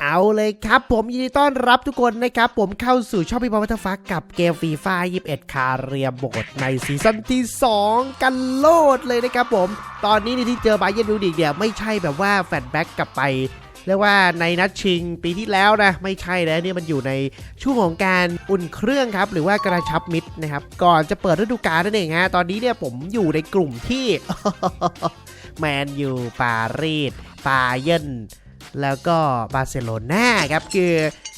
เอาเลยครับ ผมยินดีต้อนรับทุกคนนะครับ ผมเข้าสู่ช่องพี่บอลวัตฟักกับเกมฟีฟ่า21 คาเรียโบดในซีซั่นที่ 2 กันโลดเลยนะครับผม ตอนนี้นี่ที่เจอบาเยนมิวนิกเนี่ยไม่ใช่แบบว่าแฟนแบ็กกลับไปเรียกว่าในนัดชิงปีที่แล้วนะ ไม่ใช่แล้วเนี่ยมันอยู่ในช่วงของการอุ่นเครื่องครับ หรือว่ากระชับมิตรนะครับ ก่อนจะเปิดฤดูกาลนั่นเองฮะตอนนี้เนี่ยผมอยู่ในกลุ่มที่แมนยูปารีสปาเยน แล้วก็บาร์เซโลนาครับคือ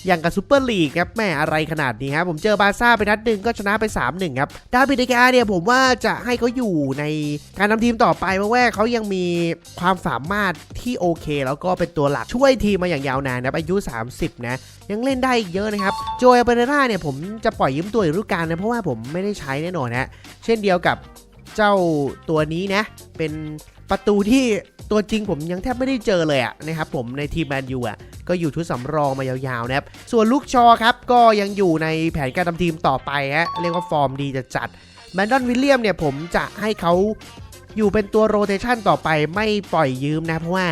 อย่างกับซูเปอร์ลีกครับแม่อะไรขนาดนี้ครับผมเจอบาร์ซ่าไปนัดหนึ่งก็ชนะไป 3-1 ครับดาบิดกาเนี่ยผมว่าจะให้เขาอยู่ในการทำทีมต่อไปเพราะว่าเขายังมีความสามารถที่โอเค แล้วก็เป็นตัวหลักช่วยทีมมาอย่างยาวนานนะอายุ 30 นะ ยังเล่นได้อีกเยอะนะครับโจเอเปเรราเนี่ยผมจะปล่อยยืมตัวอีกฤดูกาลนะเพราะว่าผมไม่ได้ใช้แน่นอนนะเช่นเดียวกับเจ้าตัวนี้นะเป็นประตูที่ ตัวจริงผมยังแทบไม่ได้เจอเลยอะนะครับผมในทีมแมนยูอะก็อยู่ชุดสำรองมายาวๆนะครับ ส่วนลูกชอครับ ก็ยังอยู่ในแผนการทำทีมต่อไปฮะเรียกว่าฟอร์มดีจะจัดแมนดอนวิลเลียมเนี่ยผมจะให้เขาอยู่เป็นตัวโรเตชันต่อไปไม่ปล่อยยืมนะเพราะว่า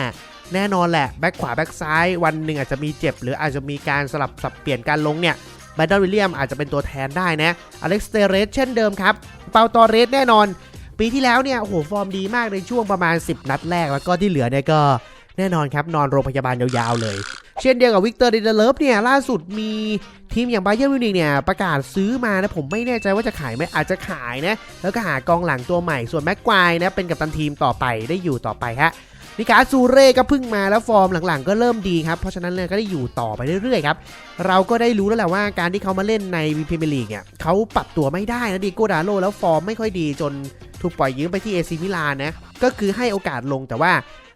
แน่นอนแหละแบ็คขวาแบ็คซ้ายวันหนึ่งอาจจะมีเจ็บ หรืออาจจะมีการสลับสับเปลี่ยนการลงเนี่ยแมนดอนวิลเลียมอาจจะเป็นตัวแทนได้นะอเล็กซ์เตเรสเช่นเดิมครับเปาตอเรสแน่นอน ปีที่แล้วเนี่ยโอ้โหฟอร์มดีมากในช่วงประมาณ 10 นัดแรกแล้วก็ที่เหลือเนี่ยก็แน่นอนครับนอนโรงพยาบาลยาวๆเลย เช่นเดียวกับวิกเตอร์ดิเดเลฟเนี่ยล่าสุดมีทีมอย่างบาเยอร์มิวนิกเนี่ยประกาศซื้อมานะผมไม่แน่ใจว่าจะขายไหมอาจจะขายนะแล้วก็หากองหลังตัวใหม่ส่วนแม็กควายนะเป็นกับตันทีมต่อไปได้อยู่ต่อไปฮะนิกาซูเร่ก็เพิ่งมาแล้วฟอร์มหลังๆ ก็เริ่มดีครับ เพราะฉะนั้นเนี่ยก็ได้อยู่ต่อไปเรื่อยๆครับเราก็ได้รู้แล้วแหละว่าการที่เขามาเล่นในวีพีเมลีกเนี่ยเขาปรับตัวไม่ได้นะดีโกดาโลแล้วฟอร์มไม่ค่อยดีจน ถูกปล่อยยืมไปที่เอซิมิลานนะ ก็คือให้โอกาสลงแต่ว่า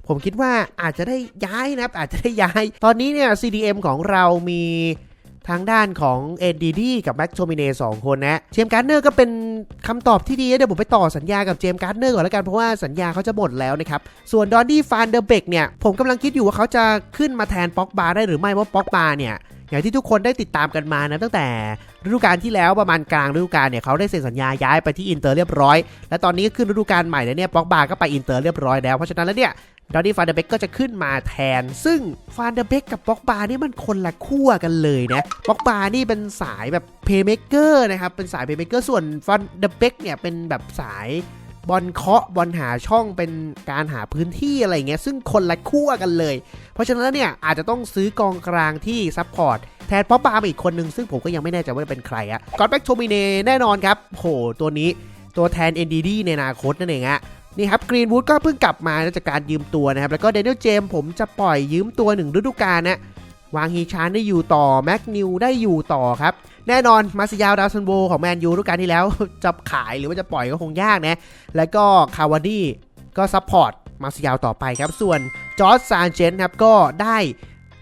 ผมคิดว่าอาจจะได้ย้ายนะครับอาจจะได้ย้าย ตอนนี้เนี่ย CDM ของเรามีทางด้านของ NDD กับ Max t o m i n e สองคนนะ เจมส์การ์เนอร์ก็เป็นคำตอบที่ดีเดี๋ยวผมไปต่อสัญญากับเจมส์การ์เนอร์ก่อนแล้วกันเพราะว่าสัญญาเขาจะหมดแล้วนะครับ ส่วนดอนดี้ฟานเดอร์เบกเนี่ย ผมกำลังคิดอยู่ว่าเขาจะขึ้นมาแทนป็อกบาได้หรือไม่เพราป็อกบาเนี่ย อย่างที่ทุกคนได้ติดตามกันมานะตั้งแต่ ฤดูกาลที่แล้วประมาณกลางฤดูกาลเนี่ยเขาได้เซ็นสัญญาย้ายไปที่อินเตอร์เรียบร้อย และตอนนี้ก็ขึ้นฤดูกาลใหม่แล้วเนี่ยป็อกบาก็ไปอินเตอร์เรียบร้อยแล้ว เพราะฉะนั้นแล้วเนี่ยดอนนี่ฟานเดอเบกก็จะขึ้นมาแทน ซึ่งฟานเดอเบกกับบ็อกบานี่มันคนละขั้วกันเลยนะบ็อกบานี่เป็นสายแบบเพย์เมเกอร์นะครับ เป็นสายเพย์เมเกอร์ ส่วนฟานเดอเบกเนี่ยเป็นแบบสายบอลเคาะบอลหาช่องเป็นการหาพื้นที่อะไรเงี้ย ซึ่งคนละขั้วกันเลย เพราะฉะนั้นเนี่ยอาจจะต้องซื้อกองกลางที่ซัพพอร์ต แทนป๊อปบามอีกคนนึง ซึ่งผมก็ยังไม่แน่ใจว่าเป็นใครอะกอดแบ็กโทมิเนแน่นอนครับโหตัวนี้ตัวแทน NDD ในอนาคตนั่นเองอะนี่ครับกรีนวูดก็เพิ่งกลับมาจากการยืมตัวนะครับ แล้วก็เดนิเอลเจมผมจะปล่อยยืมตัวหนึ่งฤดูกาลนะวางฮีชานได้อยู่ต่อ แม็กนิวได้อยู่ต่อครับ แน่นอนมาซิยาวดาวซันโวของแมนยูฤดูกาลที่แล้ว จะขายหรือว่าจะปล่อยก็คงยากนะ แล้วก็คาวาดี้ก็ซัพพอร์ตมาซิยาวต่อไปครับ ส่วนจอร์จซานเชนครับก็ได้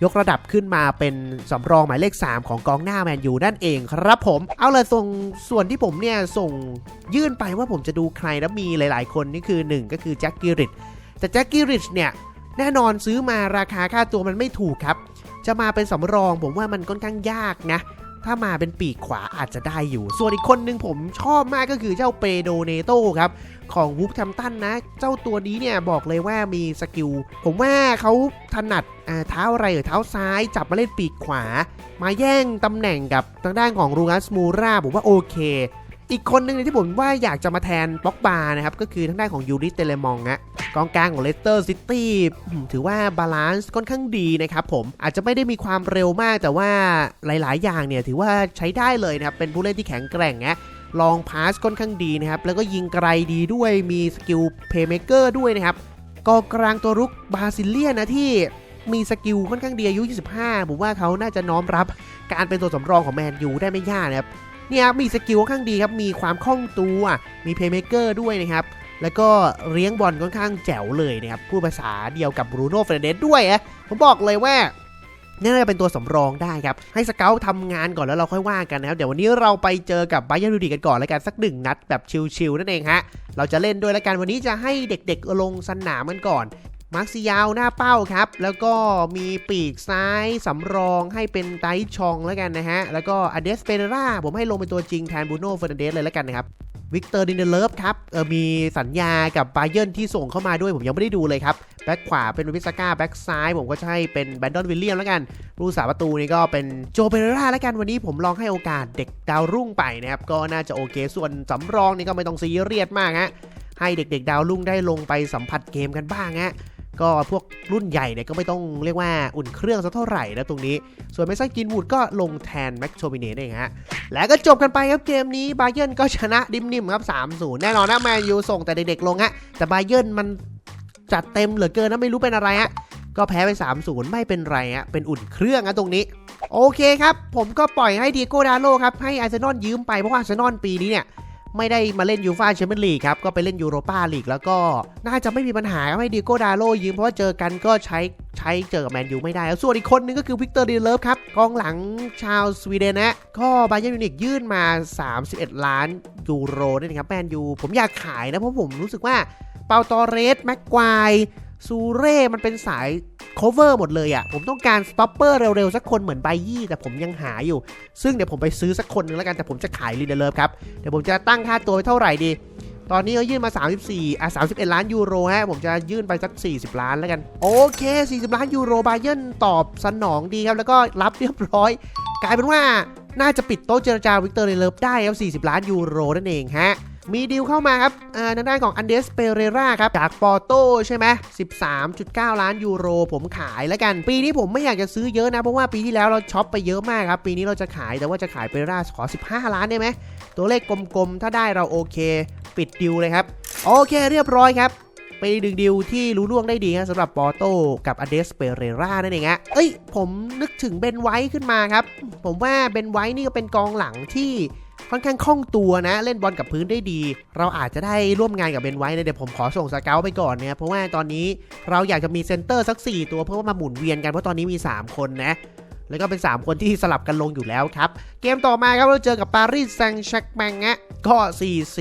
ยกระดับขึ้นมาเป็นสำรองหมายเลข 3 ของกองหน้าแมนยูนั่นเองครับผม เอาเลยส่งส่วนที่ผมเนี่ยส่งยื่นไปว่าผมจะดูใครแล้วมีหลาย ๆ คนนี่คือ 1 ก็คือแจ็คกิริชแต่แจ็คกิริชเนี่ยแน่นอนซื้อมาราคาค่าตัวมันไม่ถูกครับ จะมาเป็นสำรองผมว่ามันค่อนข้างยากนะ ถ้ามาเป็นปีกขวาอาจจะได้อยู่ ส่วนอีกคนหนึ่งผมชอบมากก็คือเจ้าเปโดเนโตครับ ของวูฟทัมตันนะ เจ้าตัวนี้เนี่ยบอกเลยว่ามีสกิล ผมว่าเขาถนัดอ่าเท้าอะไรหรือเท้าซ้าย จับมาเล่นปีกขวา มาแย่งตำแหน่งกับทางด้านของรูงัสมูราผมว่าโอเค อีกคนหนึ่งที่ผมว่าอยากจะมาแทนป็อกบานะครับ ก็คือทางด้านของยูริเตเลมองอะกองกลางของเลสเตอร์ซิตี้ถือว่าบาลานซ์ค่อนข้างดีนะครับผมอาจจะไม่ได้มีความเร็วมากแต่ว่าหลาย ๆ อย่างเนี่ยถือว่าใช้ได้เลยนะครับ เป็นผู้เล่นที่แข็งแกร่งนะลองพาสค่อนข้างดีนะครับ แล้วก็ยิงไกลดีด้วยมีสกิลเพย์เมเกอร์ด้วยนะครับกองกลางตัวรุกบาซิเลียนนะที่มีสกิลค่อนข้างดีอายุ 25 ผมว่าเขาน่าจะน้อมรับการเป็นตัวสำรองของแมนยูได้ไม่ยากนะครับ เนี่ยมีสกิลค่อนข้างดีครับ มีความคล่องตัว มีเพย์เมเกอร์ด้วยนะครับ แล้วก็เลี้ยงบอลค่อนข้างแจ๋วเลยนะครับ พูดภาษาเดียวกับบรูโน่เฟรเดสด้วยอะผมบอกเลยว่านี่น่าจะเป็นตัวสำรองได้ครับ ให้สเกลทำงานก่อนแล้วเราค่อยว่ากันนะครับ เดี๋ยววันนี้เราไปเจอกับไบยันดูดีกันก่อนแล้วกันสักหนึ่งนัดแบบชิลๆนั่นเองฮะ เราจะเล่นด้วยแล้วกันวันนี้จะให้เด็กๆลงสนามกันก่อน มาร์คซิยาวหน้าเป้าครับ แล้วก็มีปีกซ้ายสำรองให้เป็นไตชองแล้วกันนะฮะ แล้วก็อเดสเปเรราผมให้ลงเป็นตัวจริงแทนบูโน่เฟอร์นันเดสเลยแล้วกันนะครับวิกเตอร์ดินเดเลฟครับเออมีสัญญากับบาเยิร์นที่ส่งเข้ามาด้วยผมยังไม่ได้ดูเลยครับ แบ็คขวาเป็นวิสก้า แบ็คซ้ายผมก็ใช่เป็นแบนดอนวิลเลียมแล้วกันผู้รักษาประตูนี่ก็เป็นโจเปเรราแล้วกันวันนี้ผมลองให้โอกาสเด็กดาวรุ่งไปนะครับ ก็น่าจะโอเค ส่วนสำรองนี่ก็ไม่ต้องซีเรียสมากฮะให้เด็กๆดาวรุ่งได้ลงไปสัมผัสเกมกันบ้างฮะ ก็พวกรุ่นใหญ่เนี่ยก็ไม่ต้องเรียกว่าอุ่นเครื่องสักเท่าไหร่นะตรงนี้ ส่วนเมสันกินวูดก็ลงแทนแม็กโชมิเน่เองฮะ และก็จบกันไปครับเกมนี้บาเยิร์นก็ชนะดิมนิมครับ3-0 แน่นอนนะแมนยูส่งแต่เด็กๆลงฮะ แต่บาเยิร์นมันจัดเต็มเหลือเกินนะไม่รู้เป็นอะไรฮะก็แพ้ไป 3-0 ไม่เป็นไรฮะ เป็นอุ่นเครื่องนะตรงนี้ โอเคครับ ผมก็ปล่อยให้ดีโกดาโลครับ ให้อาร์เซนอลยืมไป เพราะว่าอาร์เซนอลปีนี้เนี่ย ไม่ได้มาเล่นยูฟ่าแชมเปี้ยนลีกครับ ก็ไปเล่นยูโรปาลีกแล้วก็น่าจะไม่มีปัญหาให้ดีโก้ดาโลยืมเพราะว่าเจอกันก็ใช้ใช้เจอกับแมนยูไม่ได้แล้วส่วนอีกคนนึงก็คือวิกเตอร์ดีเลฟครับกองหลังชาวสวีเดนนะก็บาเยิร์นมิวนิกยื่นมา 31 ล้านยูโรนี่นะครับแมนยูผมอยากขายนะเพราะผมรู้สึกว่าเปาตอเรสแม็กควาย ซูเร่มันเป็นสาย cover หมดเลยอะ่ะ ผมต้องการสต็อปเปอร์เร็วๆ สักคนเหมือนไบยี่ แต่ผมยังหาอยู่ ซึ่งเดี๋ยวผมไปซื้อสักคนนึงแล้วกัน แต่ผมจะขายลีเดเลิฟครับ เดี๋ยวผมจะตั้งค่าตัวไปเท่าไหร่ดี ตอนนี้เขายื่นมา 34 อะ 31 ล้านยูโรฮะ ผมจะยื่นไปสัก 40 ล้านแล้วกัน โอเค 40 ล้านยูโรบาเยนตอบสนองดีครับ แล้วก็รับเรียบร้อย กลายเป็นว่าน่าจะปิดโต๊ะเจรจาวิกเตอร์เลเลิฟได้ครับ 40 ล้านยูโรนั่นเองฮะ มีดีลเข้ามาครับทางด้านของอันเดสเปเรราครับ จากปอร์โตใช่ไหม13.9 ล้านยูโรผมขายแล้วกัน ปีนี้ผมไม่อยากจะซื้อเยอะนะ เพราะว่าปีที่แล้วเราช็อปไปเยอะมากครับ ปีนี้เราจะขายแต่ว่าจะขายเปเรราขอ 15 ล้านได้ไหม ตัวเลขกลมๆ ถ้าได้เราโอเค ปิดดิวเลยครับ โอเคเรียบร้อยครับไปดึงดิวที่รู้ล่วงได้ดีครับสำหรับปอร์โตกับอเดสเปเรรานั่นเองฮะเอ้ย ผมนึกถึงเบนไว้ขึ้นมาครับ ผมว่าเบนไว้นี่ก็เป็นกองหลังที่ ค่อนข้างคล่องตัวนะ เล่นบอลกับพื้นได้ดี เราอาจจะได้ร่วมงานกับเบนไว้นะเดี๋ยวผมขอส่งสเกลไปก่อนเนี่ยเพราะว่าตอนนี้เราอยากจะมีเซนเตอร์สัก 4 ตัวเพื่อว่ามาหมุนเวียนกันเพราะตอนนี้มี 3 คนนะแล้วก็เป็น 3 คนที่สลับกันลงอยู่แล้วครับ เกมต่อมาครับเราเจอกับปารีสแซงต์แชร์กแมงฮะก็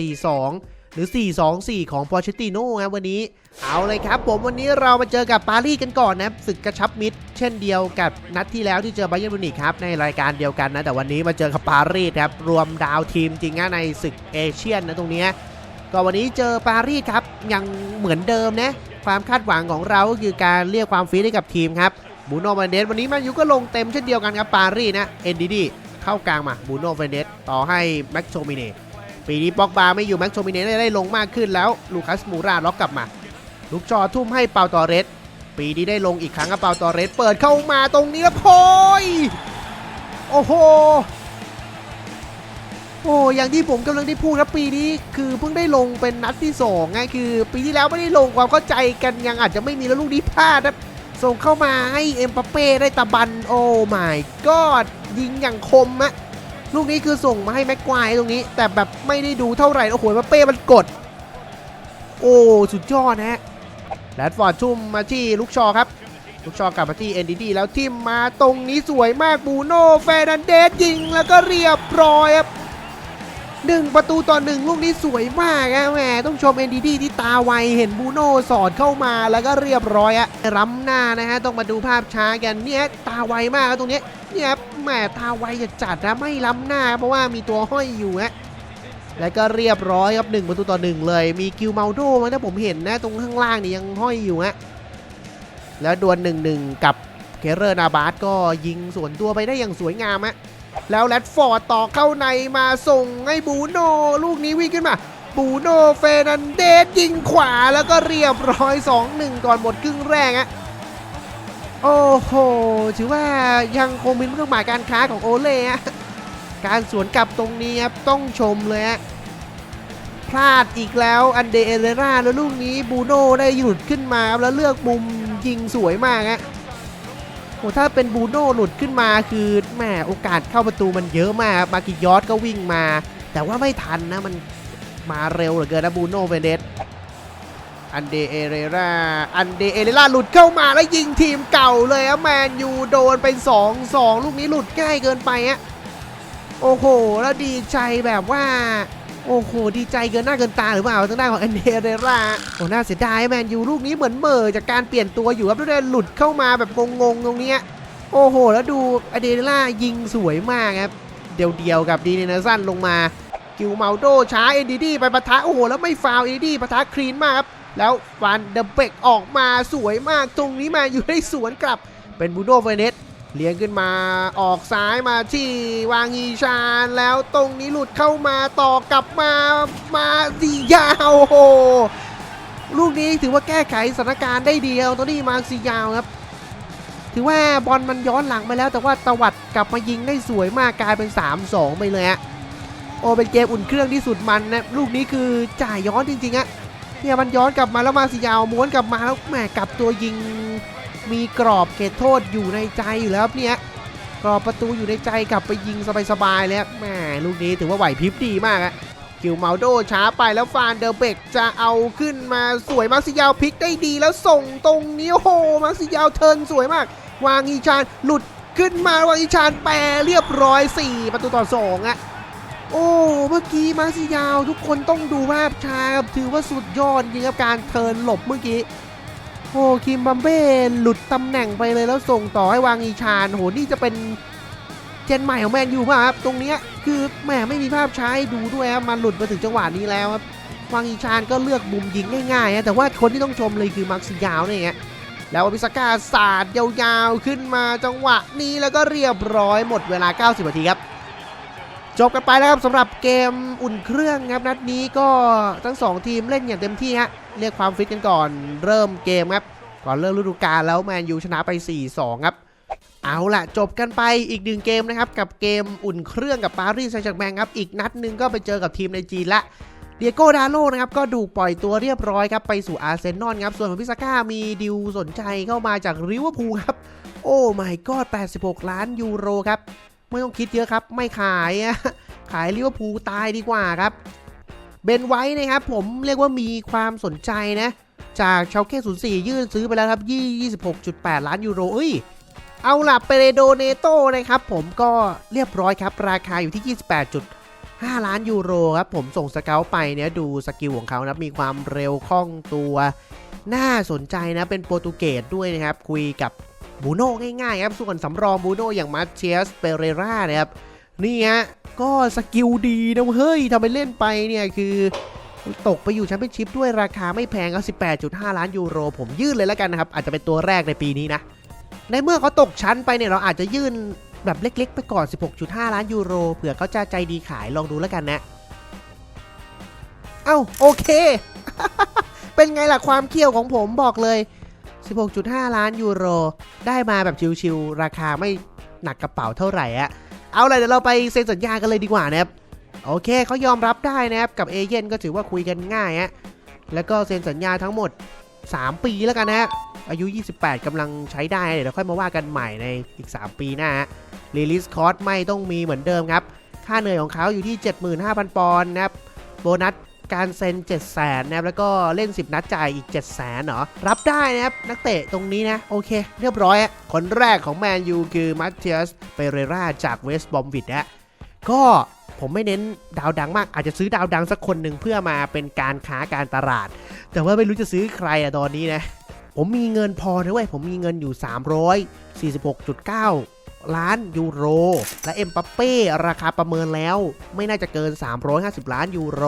4-4-2 หรือ 4-2-4 ของปอเชติโน่ครับวันนี้ เอาเลยครับ ผมวันนี้เรามาเจอกับปารีสกันก่อนนะศึกกระชับมิตร เช่นเดียวกับนัดที่แล้วที่เจอไบเยิร์มิวนิกครับในรายการเดียวกันนะ แต่วันนี้มาเจอกับปารีสครับรวมดาวทีมจริงนะในศึกเอเชียนนะตรงนี้ก็วันนี้เจอปารีสครับยังเหมือนเดิมนะความคาดหวังของเราก็คือการเรียกความฟิตให้กับทีมครับบูโน่เฟนเดสวันนี้แมนยูก็ลงเต็มเช่นเดียวกันครับปารีสนะเอ็นดีดีเข้ากลางมาบูโน่เฟนเดสต่อให้แม็กโชมิเน่ ปีนี้ป็อกบาไม่อยู่แม็กโชมิเน่ได้ลงมากขึ้นแล้วลูคัสมูราล็อกกลับมา ลูกจอทุ่มให้เปาตอเรส ปีนี้ได้ลงอีกครั้งกับเปาตอเรส เปิดเข้ามาตรงนี้แล้วโพยโอ้โหโอ้อย่างที่ผมกำลังได้พูดครับปีนี้คือเพิ่งได้ลงเป็นนัดที่สองไงคือ ปีที่แล้วไม่ได้ลงความเข้าใจกันยังอาจจะไม่มีแล้วลูกนี้พลาดนะส่งเข้ามาให้เอ็มปาเป้ได้ตะบันโอ้ my god ยิงอย่างคมอะ ลูกนี้คือส่งมาให้แม็กควายตรงนี้ แต่แบบไม่ได้ดูเท่าไหร่โอ้โหปาเป้มันกด โอ้สุดยอดนะฮะแรดฟอร์ดชุ่มมาที่ลูกชอครับลูกชอกลับมาที่ NDD แล้วทิมมาตรงนี้สวยมากบูโน่เฟรนันเดสยิงแล้วก็เรียบร้อยครับหนึ่งประตูต่อหนึ่งลูกนี้สวยมากนะแหมต้องชม NDD ที่ตาไวเห็นบูโน่สอดเข้ามาแล้วก็เรียบร้อยอะล้ำหน้านะฮะต้องมาดูภาพช้ากันเนี่ยตาไวมากครับตรงนี้ แหมตาไวจะจัดนะไม่ล้ำหน้า เพราะว่ามีตัวห้อยอยู่ฮะแล้วก็เรียบร้อยครับหนึ่งประตูต่อหนึ่งเลย มีกิลเมาโดมั้งถ้าผมเห็นนะ ตรงข้างล่างนี่ยังห้อยอยู่ฮะแล้วดวลหนึ่งหนึ่งกับเคเรอร์นาบาสก็ยิงสวนตัวไปได้อย่างสวยงามฮะแล้วแรดฟอร์ดต่อเข้าในมาส่งให้บูโน่ลูกนี้วิ่งขึ้นมา บูโน่เฟนันเดสยิงขวาแล้วก็เรียบร้อย 2-1 ก่อนหมดครึ่งแรกฮะ โอ้โห ถือว่ายังคงเป็นเครื่องหมายการค้าของโอเล่ฮะการสวนกลับตรงนี้ครับ ต้องชมเลยฮะพลาดอีกแล้วอันเดเอเลราแล้วลูกนี้บูโน่ได้หลุดขึ้นมาครับแล้วเลือกมุมยิงสวยมากฮะโอ้ถ้าเป็นบูโน่หลุดขึ้นมาคือแหมโอกาสเข้าประตูมันเยอะมากมากิยอสก็วิ่งมา แต่ว่าไม่ทันนะมันมาเร็วเหลือเกินนะบูโน่เวเดส อันเดเอเรราอันเดเอเรราหลุดเข้ามาแล้วยิงทีมเก่าเลยครับแมนยูโดนไป2 2 ลูกนี้หลุดง่ายเกินไปฮะโอ้โห แล้วดีใจแบบว่า โอ้โห ดีใจเกินหน้าเกินตาหรือเปล่าทางด้านของแอนเดเรราโอ้น่าเสียดายแมนยูลูกนี้เหมือนเหม่อจากการเปลี่ยนตัวอยู่ครับแล้วได้หลุดเข้ามาแบบงงๆตรงเนี้ยโอ้โห แล้วดูแอนเดเรรายิงสวยมากครับเดียวๆกับดีเนนอร์สันลงมากิลเมาโดช้าเอ็นดีดีไปปะทะโอ้โหแล้วไม่ฟาวเอ็นดีดีปะทะคลีนมากครับ แล้วฟันเดเบกออกมาสวยมากตรงนี้มาอยู่ได้สวนกลับเป็นบูโดเฟเนสเลี้ยงขึ้นมาออกซ้ายมาที่วางอีชานแล้วตรงนี้หลุดเข้ามาต่อกลับมามาดียาวโอ้โหลูกนี้ถือว่าแก้ไขสถานการณ์ได้ดีเอาตัวนี้มาซียาวครับ ถือว่าบอลมันย้อนหลังไปแล้ว แต่ว่าตวัดกลับมายิงได้สวยมากกลายเป็น 3-2 ไปเลยฮะโอเป็นเกมอุ่นเครื่องที่สุดมันนะลูกนี้คือจ่ายย้อนจริงๆอะ เนี่ยมันย้อนกลับมาแล้วมาสียาวม้วนกลับมาแล้วแหมกลับตัวยิงมีกรอบเขตโทษอยู่ในใจอยู่แล้วเนี่ยกรอบประตูอยู่ในใจกลับไปยิงสบายๆเลยครับแหมลูกนี้ถือว่าไหวพริบดีมากอะกิลเมาโดช้าไปแล้วฟานเดอร์เบกจะเอาขึ้นมาสวยมาซิยาวพลิกได้ดีแล้วส่งตรงนี้โอ้โหมาซิยาวเทินสวยมาก วางอีชานหลุดขึ้นมาวางอีชานแปรเรียบร้อย 4 ประตูต่อ2อะ โอ้เมื่อกี้มาร์ซิยาวทุกคนต้องดูภาพช้าครับถือว่าสุดยอดจริงครับการเทิร์นหลบเมื่อกี้โอ้คิมบัมเบ้หลุดตำแหน่งไปเลยแล้วส่งต่อให้วางอีชานโหนี่จะเป็นเจนใหม่ของแมนยูป่ะครับตรงเนี้ยคือแหมไม่มีภาพชาให้ดูด้วยครับมันหลุดมาถึงจังหวะนี้แล้วครับวางอีชานก็เลือกมุมยิงง่ายๆนะแต่ว่าคนที่ต้องชมเลยคือมาร์ซิยาวเนี่ยแล้วอภิสกาศาสตร์ยาวๆขึ้นมาจังหวะนี้แล้วก็เรียบร้อยหมดเวลา 90นาทีครับ จบกันไปแล้วครับสำหรับเกมอุ่นเครื่องครับนัดนี้ก็ทั้ง 2 ทีมเล่นอย่างเต็มที่ฮะเรียกความฟิตกันก่อนเริ่มเกมครับก่อนเริ่มฤดูกาลแล้วแมนยูชนะไป 4-2 ครับ เอาล่ะ จบกันไปอีกหนึ่งเกมนะครับ กับเกมอุ่นเครื่องกับปารีสแซงต์แชร์แมงครับ อีกนัดหนึ่งก็ไปเจอกับทีมในจีนละเดียโก้ดาโลนะครับ ก็ถูปล่อยตัวเรียบร้อยครับ ไปสู่อาร์เซนอลครับ ส่วนของพิซาก้ามีดิวสนใจเข้ามาจากริเวอร์พูลครับ โอ้ my god 86 ล้านยูโรครับ ไม่ต้องคิดเยอะครับ ไม่ขายอะขายลิเวอร์พูลตายดีกว่าครับ เบนไว้นะครับ ผมเรียกว่ามีความสนใจนะ จากชาวเก้04ยื่นซื้อไปแล้วครับ26.8ล้านยูโรเอ้ยเอาล่ะเปเรโดเนโตนะครับ ผมก็เรียบร้อยครับ ราคาอยู่ที่ 28. 5 ล้านยูโรครับผมส่งสเกลไปเนี่ยดูสกิลของเขานะมีความเร็วคล่องตัว น่าสนใจนะเป็นโปรตุเกสด้วยนะครับ คุยกับ บูโน่ง่ายๆครับ ส่วนสำรองบูโน่อย่างมาเชสเปเรรานะครับ นี่ฮะ ก็สกิลดีนะเฮ้ยทำไปเล่นไปเนี่ยคือตกไปอยู่แชมเปี้ยนชิพด้วยราคาไม่แพงก็18.5 ล้านยูโร ผมยื่นเลยแล้วกันนะครับ อาจจะเป็นตัวแรกในปีนี้นะ ในเมื่อเขาตกชั้นไปเนี่ยเราอาจจะยื่นแบบเล็ก ๆ ไปก่อน 16.5 ล้านยูโร เผื่อเขาจะใจดีขายลองดูแล้วกันนะ เอ้าโอเค เป็นไงล่ะความเคี่ยวของผมบอกเลย 16.5 ล้านยูโร ได้มาแบบชิวๆ ราคาไม่หนักกระเป๋าเท่าไหร่อะเอาเลยเดี๋ยวเราไปเซ็นสัญญากันเลยดีกว่านะครับ โอเคเขายอมรับได้นะครับ กับเอเย่นก็ถือว่าคุยกันง่ายฮะ แล้วก็เซ็นสัญญาทั้งหมด 3 ปีแล้วกันนะฮะ อายุ 28กำลังใช้ได้ เดี๋ยวเราค่อยมาว่ากันใหม่ในอีก 3 ปีหน้าฮะรีลิสคอร์สไม่ต้องมีเหมือนเดิมครับ ค่าเหนื่อยของเขาอยู่ที่ 75,000 ปอนด์นะครับ โบนัส การเซ็น 7 0 0 0 0นะครับแล้วก็เล่น 10 นัดจ่ายอีก 7 0 0 0 0เหรอรับได้นะครับนักเตะตรงนี้นะโอเค เรียบร้อยคนแรกของแมนยูคือมัตเทียสเปเรราจากเวสต์บอมวิดนะก็ผมไม่เน้นดาวดังมาก อาจจะซื้อดาวดังสักคนหนึ่งเพื่อมาเป็นการค้าการตลาด แต่ว่าไม่รู้จะซื้อใครอะตอนนี้นะ ผมมีเงินพอนะเว้ย ผมมีเงินอยู่ 346.9 ล้านยูโร และเอ็มปัปเป้ราคาประเมินแล้ว ไม่น่าจะเกิน 350 ล้านยูโร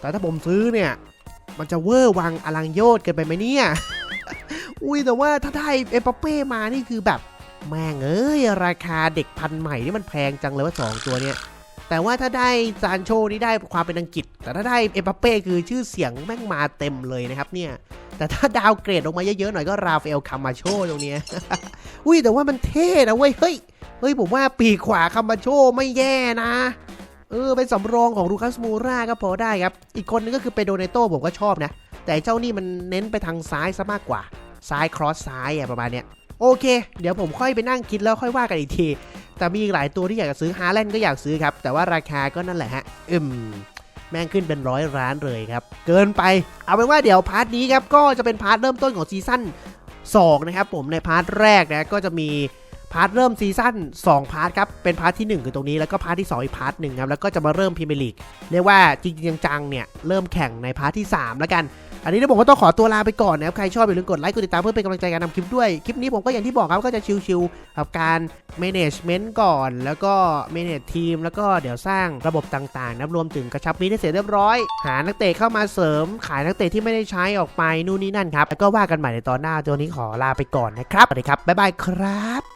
แต่ถ้าผมซื้อเนี่ย มันจะเวอร์วังอลังโยดเกินไปไหมเนี่ย อุ้ยแต่ว่าถ้าได้เอปเป้มานี่คือแบบแม่งเอ้ย ราคาเด็กพันใหม่นี่มันแพงจังเลยว่า 2 ตัวเนี่ยแต่ว่าถ้าได้ซานโชนี่ได้ความเป็นอังกฤษ แต่ถ้าได้เอปเป้คือชื่อเสียงแม่งมาเต็มเลยนะครับเนี่ย แต่ถ้าดาวเกรดลงมาเยอะๆหน่อยก็ราฟเอลคามาโชตรงเนี้ยอุ้ยแต่ว่ามันเท่นะเว้ยเฮ้ยเฮ้ยผมว่าปีกขวาคามาโชไม่แย่นะ เออเป็นสำรองของลูคัสมูราก็พอได้ครับ อีกคนนึงก็คือเปโดเนโตผมก็ชอบนะ แต่เจ้านี่มันเน้นไปทางซ้ายซะมากกว่า ซ้ายครอสซ้ายอะประมาณเนี้ยโอเค เดี๋ยวผมค่อยไปนั่งคิดแล้วค่อยว่ากันอีกที แต่มีอีกหลายตัวที่อยากจะซื้อฮาแลนด์ก็อยากซื้อครับ แต่ว่าราคาก็นั่นแหละฮะอืมแม่งขึ้นเป็นร้อยล้านเลยครับ เกินไป เอาเป็นว่าเดี๋ยวพาร์ทนี้ครับ ก็จะเป็นพาร์ทเริ่มต้นของซีซั่น2นะครับผมในพาร์ทแรกนะก็จะมี พาร์ทเริ่มซีซั่น2พาร์ทครับ เป็นพาร์ทที่ 1 คือตรงนี้แล้วก็พาร์ทที่ 2 อีกพาร์ทหนึ่งครับ แล้วก็จะมาเริ่มพรีเมียร์ลีกเรียกว่าจริงจังๆเนี่ยเริ่มแข่งในพาร์ทที่ 3 แล้วกัน อันนี้เดี๋ยวผมก็ต้องขอตัวลาไปก่อนนะครับ ใครชอบอย่าลืมกดไลค์กดติดตามเพื่อเป็นกำลังใจการทำคลิปด้วย คลิปนี้ผมก็อย่างที่บอกครับก็จะชิวๆกับการ management ก่อน แล้วก็ manage ทีมแล้วก็เดี๋ยวสร้างระบบต่างๆนะครับรวมถึงกระชับมีดให้เสร็จเรียบร้อย หานักเตะเข้ามาเสริม ขายนักเตะที่ไม่ได้ใช้ออกไปนู่นนี่นั่นครับแล้วก็ว่ากันใหม่ในตอนหน้าตัวนี้ขอลาไปก่อนนะครับสวัสดีครับบ๊ายบายครับ